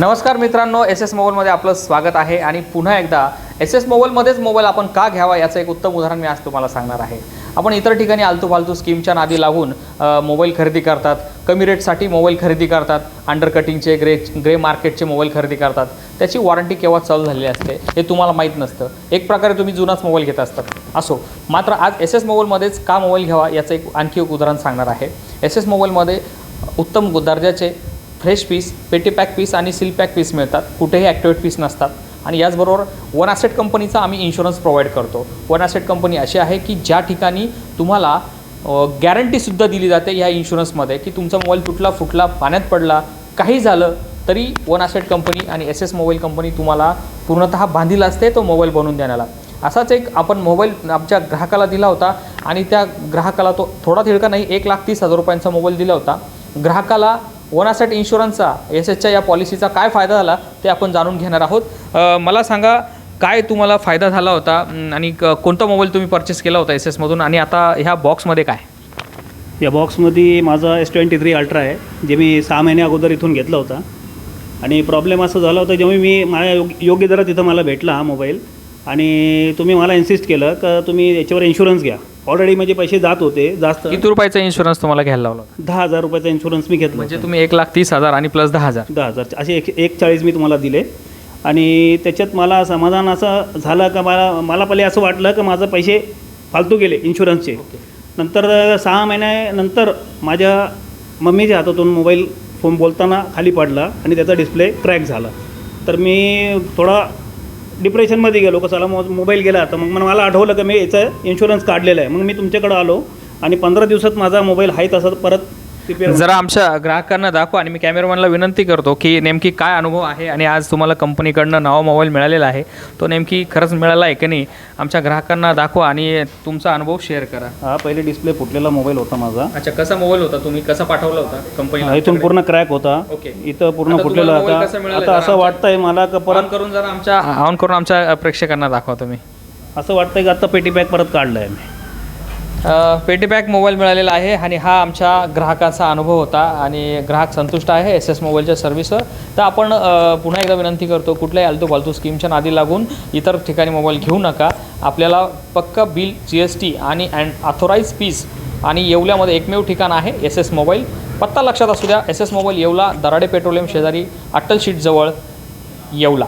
नमस्कार मित्रांनो S S मोबाईलमध्ये आपलं स्वागत आहे आणि पुन्हा एकदा एस एस मोबाईलमध्येच मोबाईल आपण का घ्यावा याचं एक उत्तम उदाहरण मी आज तुम्हाला सांगणार आहे. आपण इतर ठिकाणी आलतू फालतू स्कीमच्या नादी लागून मोबाईल खरेदी करतात. कमी रेटसाठी मोबाईल खरेदी करतात. अंडर कटिंगचे ग्रे ग्रे मार्केटचे मोबाईल खरेदी करतात. त्याची वॉरंटी केव्हा चालू झालेली असते हे तुम्हाला माहीत नसतं. एक प्रकारे तुम्ही जुनाच मोबाईल घेत असतात. असो मात्र आज एस एस मोबाईलमध्येच का मोबाईल घ्यावा याचं एक आणखी एक उदाहरण सांगणार आहे. एस एस मोबाईलमध्ये उत्तम दर्जाचे फ्रेश पीस पेटी पॅक पीस आणि सील पॅक पीस मिळतात. कुठेही ॲक्टिवेट पीस नसतात. आणि याचबरोबर वन ॲसेट कंपनीचा आम्ही इन्शुरन्स प्रोव्हाइड करतो. वन ॲसेट कंपनी अशी आहे की ज्या ठिकाणी तुम्हाला गॅरंटीसुद्धा दिली जाते ह्या इन्शुरन्समध्ये की तुमचा मोबाईल तुटला फुटला पाण्यात पडला काही झालं तरी वन ॲसेट कंपनी आणि एस एस मोबाईल कंपनी तुम्हाला पूर्णतः बांधील असते तो मोबाईल बनवून देण्याला. असाच एक आपण मोबाईल आमच्या ग्राहकाला दिला होता आणि त्या ग्राहकाला तो थोडा तिळका नाही एक लाख तीस हजार रुपयांचा मोबाईल दिला होता. ग्राहकाला वनासेट इन्शुरन्सचा एस एसच्या या पॉलिसीचा काय फायदा झाला ते आपण जाणून घेणार आहोत. मला सांगा काय तुम्हाला फायदा झाला होता आणि क- कोणता मोबाईल तुम्ही परचेस केला होता एस एसमधून आणि आता ह्या बॉक्समध्ये काय? या बॉक्समध्ये माझा एस ट्वेंटी थ्री अल्ट्रा आहे जे मी सहा महिने अगोदर इथून घेतला होता. आणि प्रॉब्लेम असं झाला होता जेव्हा मी माझ्या योग्य योग्य दरात तिथं मला भेटला हा मोबाईल आणि तुम्ही मला इन्सिस्ट केलं का तुम्ही याच्यावर इन्शुरन्स घ्या. ऑलरेडी माझे पैसे जात होते जास्त. किती रुपयाचा इन्शुरन्स तुम्हाला घ्यायला लावला होता? दहा हजार रुपयाचा इन्शुरन्स मी घेतला म्हणजे. तुम्ही एक लाख तीस हजार आणि प्लस दहा हजार. दहा हजार. असे एक एक चाळीस मी तुम्हाला दिले. आणि त्याच्यात मला समाधान असं झालं का मला मला पहिले असं वाटलं की माझं पैसे फालतू गेले इन्शुरन्सचे नंतर सहा महिन्यानंतर माझ्या मम्मीच्या हातातून मोबाईल फोन बोलताना खाली पडला आणि त्याचा डिस्प्ले क्रॅक झाला. तर मी थोडा डिप्रेशनमध्ये गेलो कसाला मो मोबाईल गेला तर मग मला आठवलं की मी याचं इन्शुरन्स काढलेलं आहे. मग मी तुमच्याकडं आलो आणि पंधरा दिवसात माझा मोबाईल आहे तसा परत जरा आमच्या ग्राहकांना दाखवा आणि मी कॅमेरामॅनला विनंती करतो की नेमकी काय अनुभव आहे आणि आज तुम्हाला कंपनीकडनं नवा मोबाईल मिळालेला आहे. तो नेमकी खरंच मिळाला आहे की नाही आमच्या ग्राहकांना दाखवा आणि तुमचा अनुभव शेअर करा. हा पहिले डिस्प्ले फुटलेला मोबाईल होता माझा. अच्छा कसा मोबाईल होता? तुम्ही कसा पाठवला होता कंपनीला इथून पूर्ण क्रॅक होता. ओके. इथं पूर्ण आता फुटलेला तुम्हाला मोबाईल कसा होता मिळाला? आता असं वाटतंय मला का परत करून जरा आमच्या ऑन करून आमच्या प्रेक्षकांना दाखवा तुम्ही. असं वाटतंय की आता पेटी पॅक परत काढलाय मी पेटी पॅक मोबाईल मिळालेला आहे आणि हा आमच्या ग्राहकाचा अनुभव होता आणि ग्राहक संतुष्ट आहे एस एस मोबाईलच्या सर्व्हिसवर तर आपण पुन्हा एकदा विनंती करतो कुठल्याही आलतू फालतू स्कीमच्या नादी लागून इतर ठिकाणी मोबाईल घेऊ नका. आपल्याला पक्क बिल जी एस टी आणि अँड ऑथोराईज फीस आणि येवल्यामध्ये एकमेव ठिकाण आहे एस एस मोबाईल पत्ता लक्षात असू द्या S S mobile Yeola Darade petroleum शेजारी अट्टल शीटजवळ येवला.